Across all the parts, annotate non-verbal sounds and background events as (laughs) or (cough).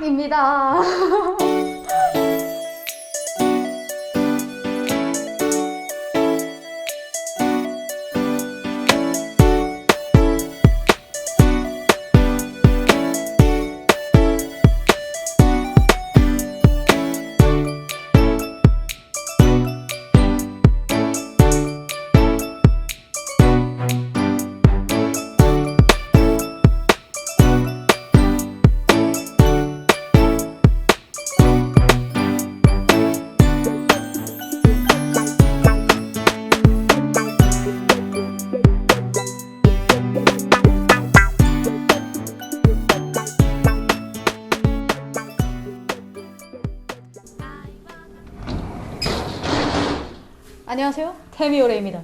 짝입니다. (laughs) 안녕하세요. 태미오레입니다.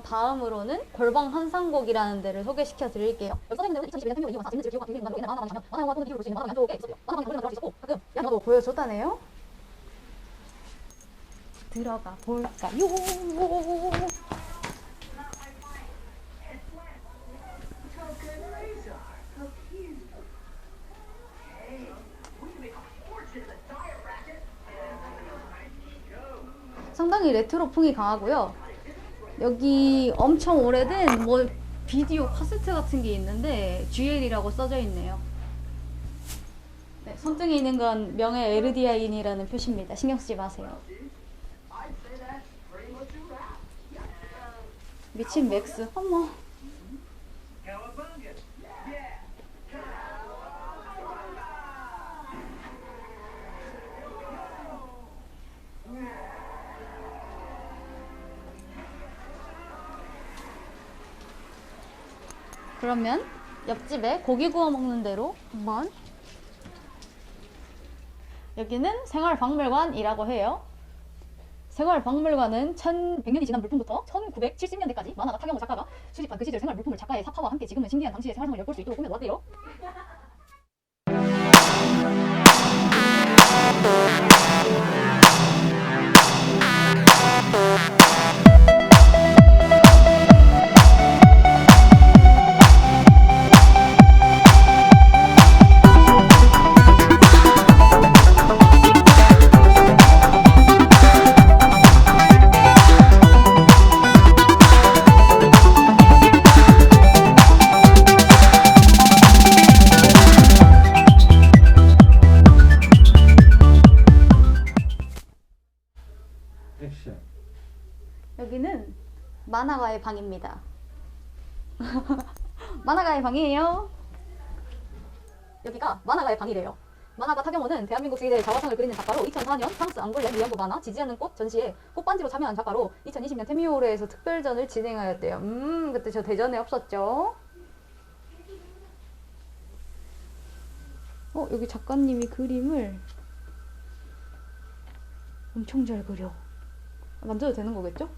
그럼 다음으로는 골방 한상곡이라는 데를 소개시켜 드릴게요. 여기 선생님들은 2021년 생명을 이용한 재밌는 기록과 기록인 여기는 만화만 하면 만화와 또는 기록을 볼수 있는 만화가 양쪽에 있었대요. 만화방에 걸리는 들어갈 수 있었고 가끔 양도 보여줬다네요. 들어가 볼까요? 상당히 레트로풍이 강하고요. 여기 엄청 오래된 뭐 비디오 카세트 같은 게 있는데 GL이라고 써져 있네요. 네, 손등에 있는 건 명예 에르디아인이라는 표시입니다. 신경 쓰지 마세요. 미친 맥스. 어머. 그러면 옆집에 고기 구워 먹는 대로 한번 여기는 생활박물관이라고 해요. 생활박물관은 1100년이 지난 물품부터 1970년대까지 만화가 타경호 작가가 수집한 그 시절 생활 물품을 작가의 사파와 함께 지금은 신기한 당시의 생활상을 엿볼 수 있도록 꾸며놓았대요. 만화가의 방입니다. (laughs) 만화가의 방이에요. 여기가 만화가의 방이래요. 만화가 타경호는 대한민국 세계의 자화상을 그리는 작가로 2004년 프랑스 앙골렘 위안부 만화 지지 않는 꽃 전시에 꽃반지로 참여한 작가로 2020년 테미오레에서 특별전을 진행하였대요. 음, 그때 저 대전에 없었죠. 어, 여기 작가님이 그림을 엄청 잘 그려. 만져도 되는 거겠죠?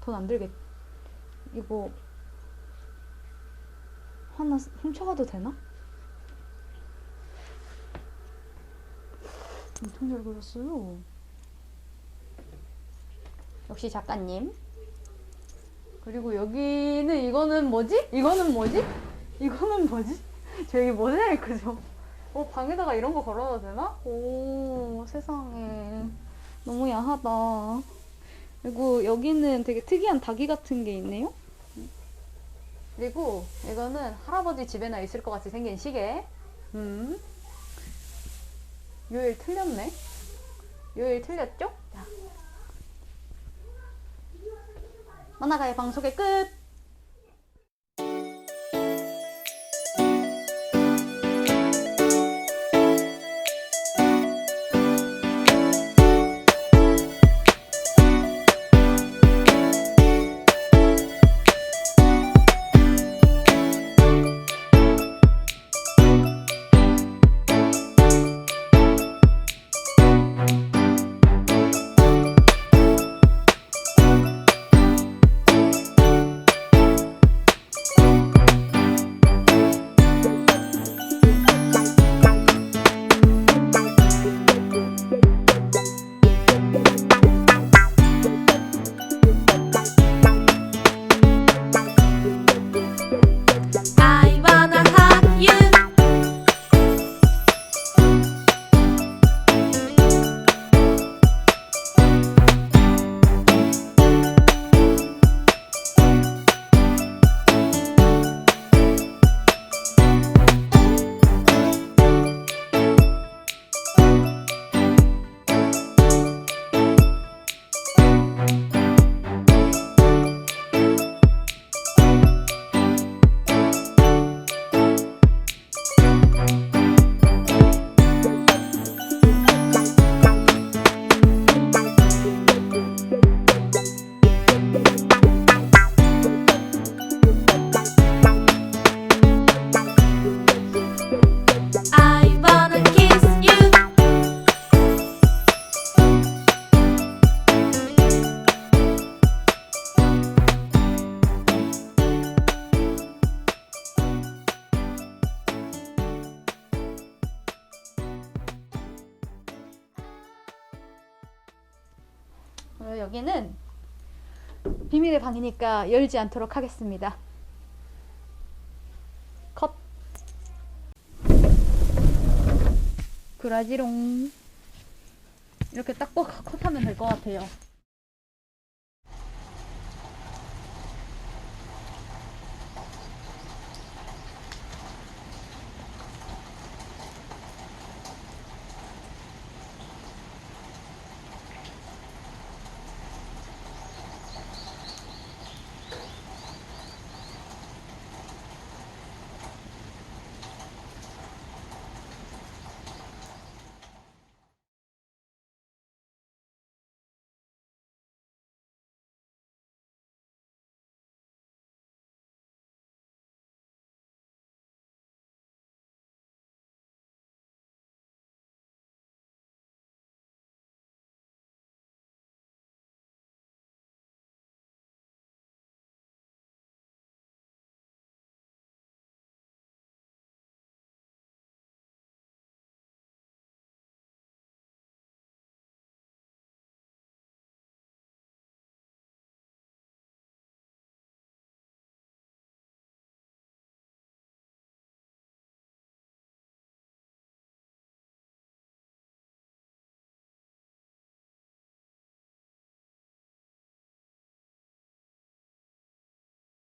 돈 안 들겠. 이거 하나 훔쳐가도 되나? 엄청 잘 그렸어요. 역시 작가님. 그리고 여기는 이거는 뭐지? 이거는 뭐지? 이거는 뭐지? (laughs) 저 여기 모자이크죠? 어, 방에다가 이런 거 걸어도 되나? 오, 세상에. 너무 야하다. 그리고 여기는 되게 특이한 닭이 같은 게 있네요. 그리고 이거는 할아버지 집에나 있을 것 같이 생긴 시계. 음. 요일 틀렸네. 요일 틀렸죠? 자. 만화가의 방 소개 끝! 비밀의 방이니까 열지 않도록 하겠습니다. 컷. 그라지롱. 이렇게 딱 컷하면 될 것 같아요.